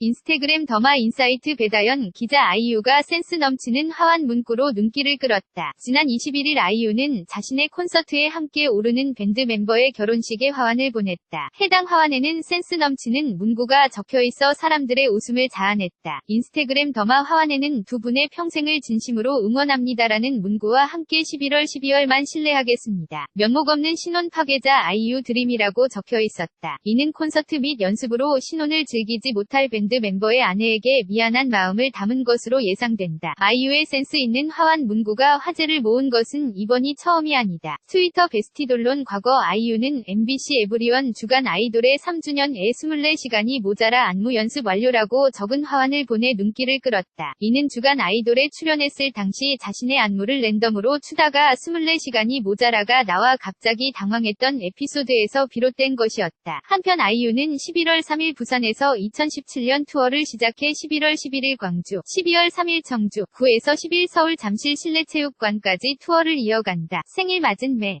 인스타그램 더마 인사이트 배다연 기자 아이유가 센스 넘치는 하완 문구로 눈길을 끌었다. 지난 21일 아이유는 자신의 콘서트에 함께 오르는 밴드 멤버의 결혼식에 화환을 보냈다. 해당 화환에는 센스 넘치는 문구가 적혀 있어 사람들의 웃음을 자아냈다. 인스타그램 더마 화환에는 두 분의 평생을 진심으로 응원합니다라는 문구와 함께 11월 12월만 신뢰하겠습니다. 면목 없는 신혼 파괴자 아이유 드림이라고 적혀 있었다. 이는 콘서트 및 연습으로 신혼을 즐기지 못할 밴드 멤버의 아내에게 미안한 마음을 담은 것으로 예상된다. 아이유의 센스 있는 화환 문구가 화제를 모은 것은 이번이 처음이 아니다. 트위터 베스티돌론 과거 아이유는 MBC 에브리원 주간 아이돌의 3주년에 24시간이 모자라 안무 연습 완료라고 적은 화환을 보내 눈길을 끌었다. 이는 주간 아이돌에 출연했을 당시 자신의 안무를 랜덤으로 추다가 24시간이 모자라가 나와 갑자기 당황했던 에피소드에서 비롯된 것이었다. 한편 아이유는 11월 3일 부산에서 2017년 투어를 시작해 11월 11일 광주, 12월 3일 청주, 9에서 10일 서울 잠실 실내체육관까지 투어를 이어간다. 생일 맞은 매